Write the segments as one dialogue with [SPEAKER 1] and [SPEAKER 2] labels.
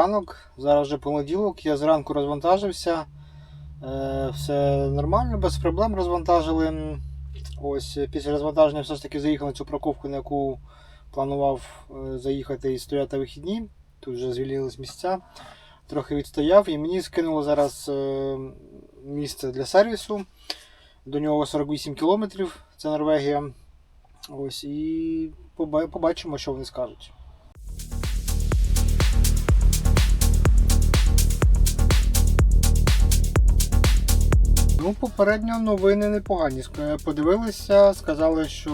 [SPEAKER 1] Ранок. Зараз вже понеділок. Я зранку розвантажився. Е, Все нормально, без проблем розвантажили. Ось е, після розвантаження все ж таки заїхав на цю парковку, на яку планував е, заїхати і стояти вихідні. Тут вже звільнились місця. Трохи відстояв і мені скинуло зараз місце для сервісу. До нього 48 кілометрів, це Норвегія. Ось і побачимо, що вони скажуть. Ну, попередньо новини непогані. Подивилися, сказали, що.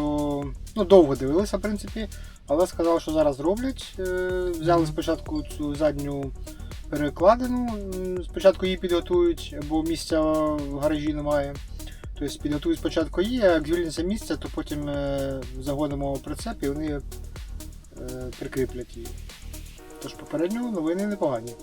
[SPEAKER 1] Ну, довго дивилися, в принципі, але сказали, що зараз роблять. Е, Взяли спочатку цю задню перекладину, спочатку її підготують, бо місця в гаражі немає. Тобто підготують спочатку її, а як звільниться місце, то потім е, загонимо прицеп і вони е, прикріплять її. Тож попередньо новини непогані.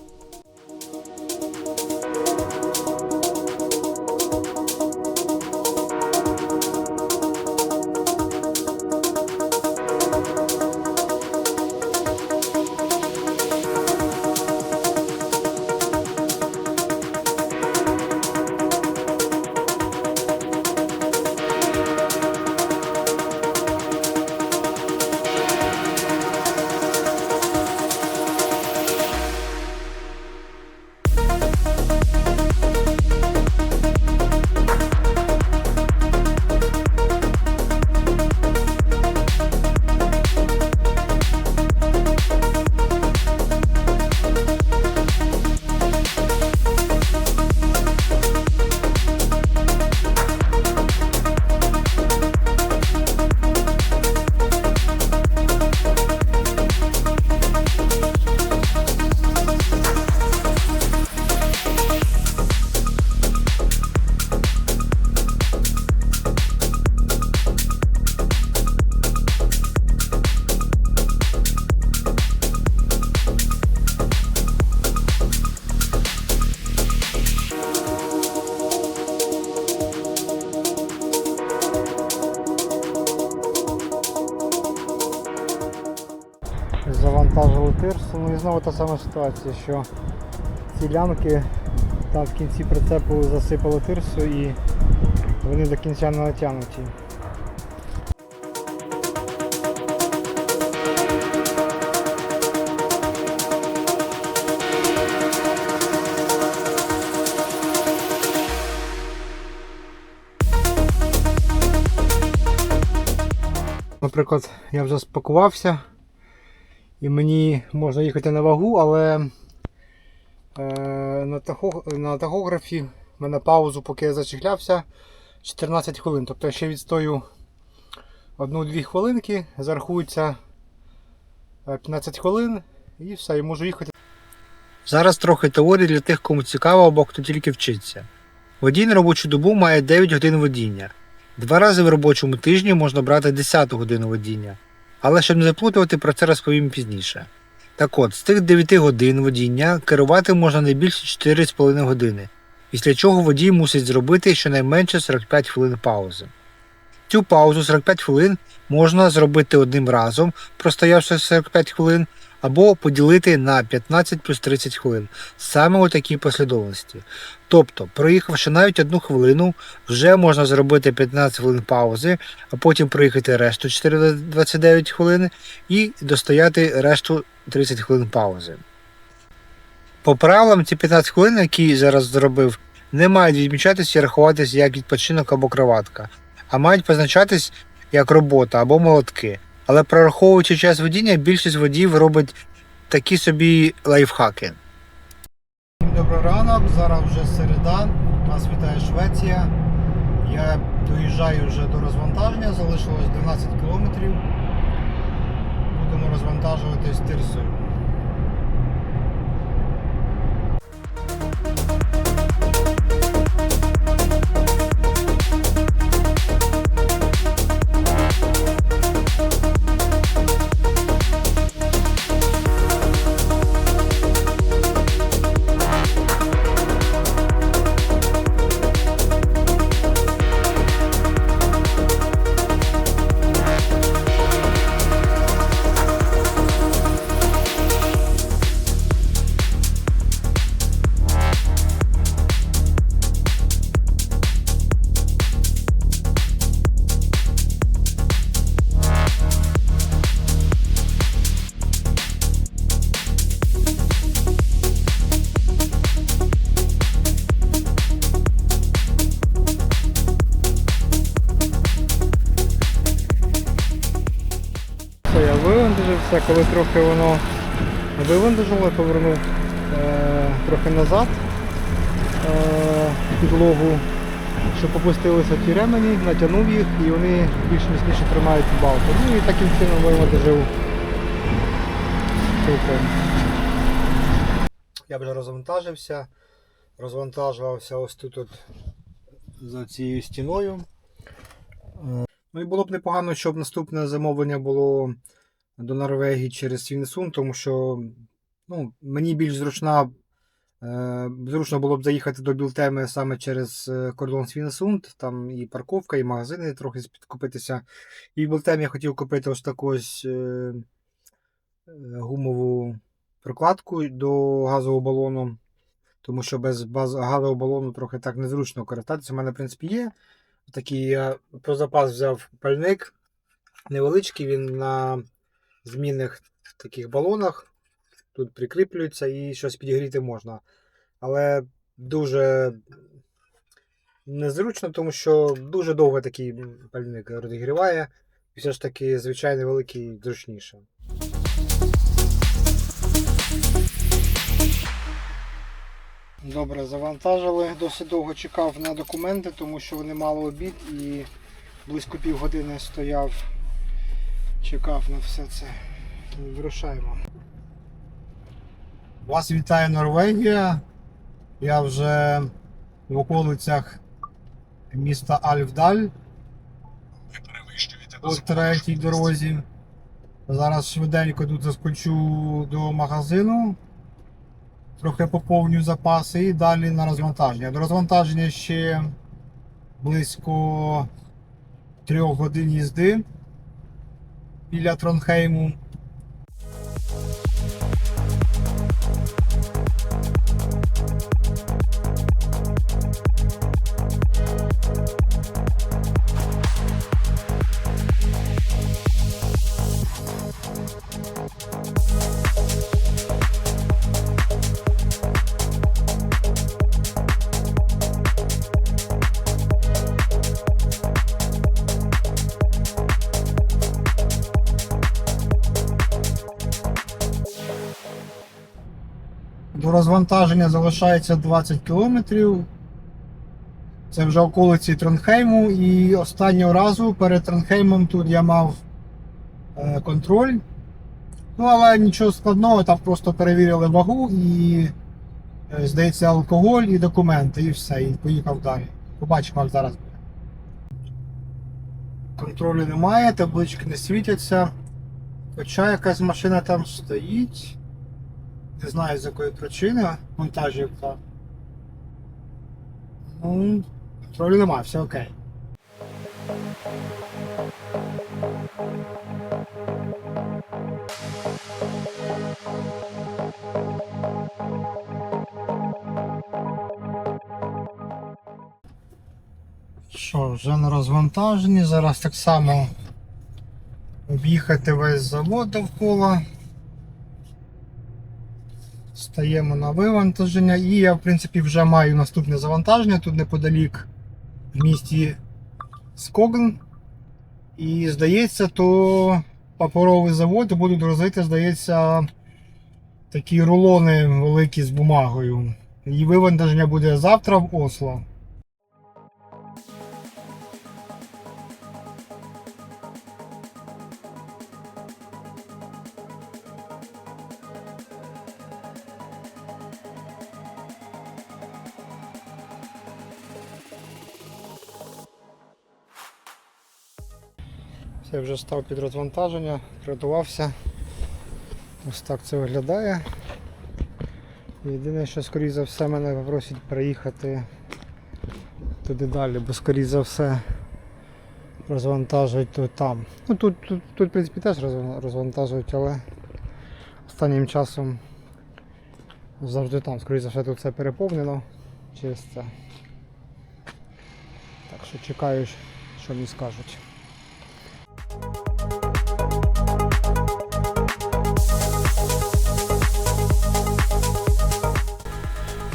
[SPEAKER 1] Завантажили тирсу. Ну і знову та сама ситуація, що ці лямки там в кінці прицепу засипало тирсу і вони до кінця не натягнуті. Наприклад, я вже спакувався і мені можна їхати на вагу, але е, на, тахографі в мене паузу, поки я зачехлявся, 14 хвилин. Тобто я ще відстою 1-2 хвилинки, зарахується е, 15 хвилин і все, і можу їхати. Зараз трохи теорії для тих, кому цікаво або хто тільки вчиться. Водій на робочу добу має 9 годин водіння. Два рази в робочому тижні можна брати 10 годину водіння. Але щоб не заплутувати, про це розповім пізніше. Так от, з тих 9 годин водіння керувати можна не більше 4,5 години, після чого водій мусить зробити щонайменше 45 хвилин паузи. Цю паузу 45 хвилин можна зробити одним разом, простоявши 45 хвилин, або поділити на 15 плюс 30 хвилин, саме у такій послідовності. Тобто, проїхавши навіть одну хвилину, вже можна зробити 15 хвилин паузи, а потім проїхати решту 4-29 хвилин і достояти решту 30 хвилин паузи. По правилам, ці 15 хвилин, які я зараз зробив, не мають відмічатися і рахуватися як відпочинок або кроватка, а мають позначатись як робота або молотки. Але прораховуючи час водіння, більшість водіїв робить такі собі лайфхаки. Добрий ранок, зараз вже середа, нас вітає Швеція. Я доїжджаю вже до розвантаження, залишилось 12 кілометрів. Будемо розвантажуватись тирсою. Завантажився, коли трохи воно вивантажило, повернув е, трохи назад е, підлогу, щоб опустилися ті ремені, натягнув їх і вони більш міцніше тримають балку. Ну і таким чином вивантажив цілком. Я вже розвантажився, розвантажувався ось тут от за цією стіною. Е, Ну і було б непогано, щоб наступне замовлення було до Норвегії через Свінсун, тому що ну, мені більш зручна, е, зручно було б заїхати до Білтеми саме через е, кордон Свінсунд, там і парковка, і магазини трохи підкупитися. І в Білтемі я хотів купити ось таку ось е, гумову прокладку до газового балону, тому що без газового балону трохи так незручно користатися. У мене, в принципі, є. Такий я про запас взяв пальник. Невеличкий, він на змінних таких балонах. Тут прикріплюється і щось підігріти можна. Але дуже незручно, тому що дуже довго такий пальник розігріває. І все ж таки звичайний великий зручніше. Добре, завантажили. Досить довго чекав на документи, тому що вони мали обід і близько півгодини стояв, чекав на все це. Вирушаємо. Вас вітає Норвегія. Я вже в околицях міста Альфдаль по третій дорозі. Зараз швиденько тут заскочу до магазину трохи поповню запаси і далі на розвантаження. До розвантаження ще близько трьох годин їзди біля Тронхейму. Розвантаження залишається 20 кілометрів. Це вже околиці Тронхейму. І останнього разу перед Тронхеймом тут я мав е, контроль. Ну, але нічого складного, там просто перевірили вагу і, е, здається, алкоголь і документи, і все, і поїхав далі. Побачимо, як зараз буде. Контролю немає, таблички не світяться. Хоча якась машина там стоїть. Не знаю з якої причини монтажівка. Ну, контролю немає, все окей. Що, вже на розвантаженні. Зараз так само об'їхати весь завод довкола. Стаємо на вивантаження і я в принципі вже маю наступне завантаження тут неподалік в місті Скогн. І здається, то паперовий завод будуть возити, здається, такі рулони великі з бумагою. І вивантаження буде завтра в Осло. Це вже став під розвантаження, приготувався. Ось так це виглядає. Єдине, що скоріш за все мене попросять приїхати туди далі, бо скоріш за все розвантажують тут там. Ну тут, тут, тут в принципі теж розвантажують, але останнім часом завжди там. Скоріш за все тут все переповнено через. Так що чекаю, що мені скажуть.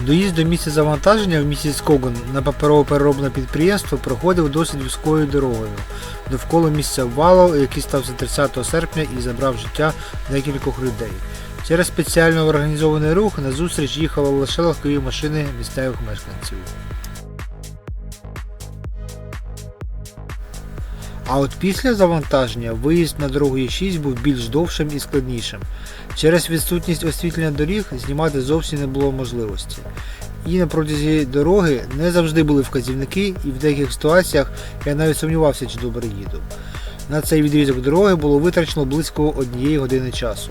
[SPEAKER 1] Доїзд до місця завантаження в місті Скоган на паперово переробне підприємство проходив досить вузькою дорогою. довкола місця обвалу, який стався 30 серпня і забрав життя декількох людей. Через спеціально організований рух на зустріч їхали лише легкові машини місцевих мешканців. А от після завантаження виїзд на дорогу Е6 був більш довшим і складнішим. Через відсутність освітлення доріг знімати зовсім не було можливості. І на протязі дороги не завжди були вказівники, і в деяких ситуаціях я навіть сумнівався, чи добре їду. На цей відрізок дороги було витрачено близько однієї години часу.